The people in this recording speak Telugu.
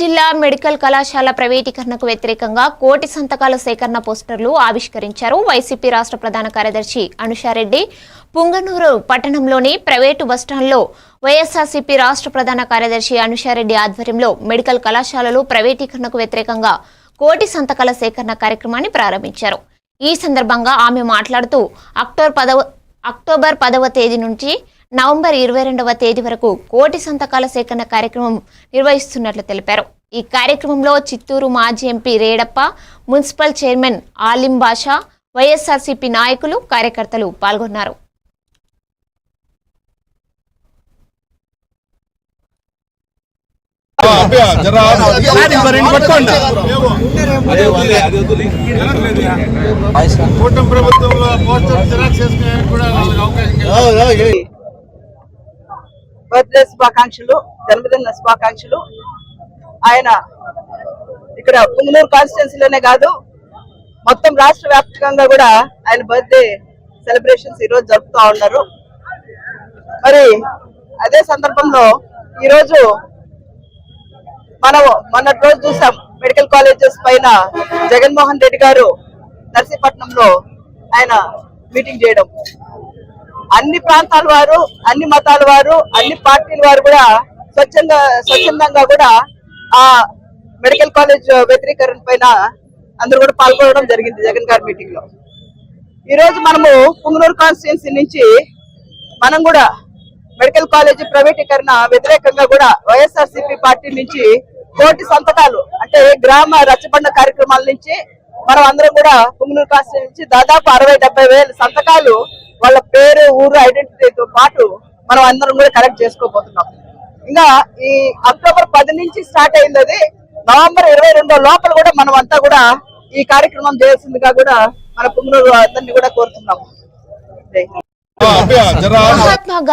జిల్లా మెడికల్ కళాశాల ప్రైవేటీకరణకు వ్యతిరేకంగా కోటి సంతకాల సేకరణ పోస్టర్లు ఆవిష్కరించారు వైసీపీ రాష్ట్ర ప్రధాన కార్యదర్శి అనుషారెడ్డి. పుంగనూరు పట్టణంలోని ప్రైవేటు బస్టాండ్లో వైఎస్ఆర్సీపీ రాష్ట్ర ప్రధాన కార్యదర్శి అనుషారెడ్డి ఆధ్వర్యంలో మెడికల్ కళాశాలలు ప్రైవేటీకరణకు వ్యతిరేకంగా కోటి సంతకాల సేకరణ కార్యక్రమాన్ని ప్రారంభించారు. ఈ సందర్భంగా ఆమె మాట్లాడుతూ అక్టోబర్ పదవ అక్టోబర్ పదవ తేదీ నుంచి నవంబర్ ఇరవై రెండవ తేదీ వరకు కోటి సంతకాల సేకరణ కార్యక్రమం నిర్వహిస్తున్నట్లు తెలిపారు. ఈ కార్యక్రమంలో చిత్తూరు మాజీ MP Reddappa municipal chairman Alim Basha YSRCP నాయకులు కార్యకర్తలు పాల్గొన్నారు. కూటమి ప్రభుత్వంలో పోస్టర్ జిరాక్స్ చేసుకునే కూడా అవకాశం బర్త్డే శుభాకాంక్షలు జన్మదిన శుభాకాంక్షలు. ఆయన ఇక్కడ పుంగనూరు కాన్స్టిట్యున్సీలోనే కాదు మొత్తం రాష్ట్ర వ్యాప్తంగా కూడా ఆయన బర్త్డే సెలబ్రేషన్స్ ఈ రోజు ఉన్నారు. మరి అదే సందర్భంలో ఈరోజు మనం మొన్నటి రోజు చూసాం మెడికల్ కాలేజెస్ పైన జగన్మోహన్ రెడ్డి గారు నర్సీపట్నంలో ఆయన మీటింగ్ చేయడం. అన్ని ప్రాంతాల వారు అన్ని మతాల వారు అన్ని పార్టీల వారు కూడా స్వచ్ఛంగా స్వచ్ఛందంగా కూడా ఆ మెడికల్ కాలేజ్ వ్యతిరేకరణ పైన అందరూ కూడా పాల్గొనడం జరిగింది జగన్ గారి మీటింగ్లో. ఈ రోజు మనము పుంగనూరు కాన్స్టిట్యున్సీ నుంచి మనం కూడా మెడికల్ కాలేజ్ ప్రైవేటీకరణ వ్యతిరేకంగా కూడా వైఎస్ఆర్సీపీ పార్టీ నుంచి కోటి సంతకాలు అంటే గ్రామ రచ్చబండ కార్యక్రమాల నుంచి మనం అందరం కూడా పుంగనూరు కాన్స్టిట్యున్సీ నుంచి దాదాపు అరవై డెబ్బై వేల సంతకాలు వాళ్ళ పేరు ఊరు ఐడెంటిటీతో పాటు మనం అందరం కూడా కలెక్ట్ చేసుకోబోతున్నాం. ఇంకా ఈ అక్టోబర్ పది నుంచి స్టార్ట్ అయింది అది. నవంబర్ ఇరవై రెండో లోపల కూడా మనం అంతా కూడా ఈ కార్యక్రమం చేయాల్సిందిగా కూడా మన పుంగనూరు అందరినీ కూడా కోరుతున్నాం.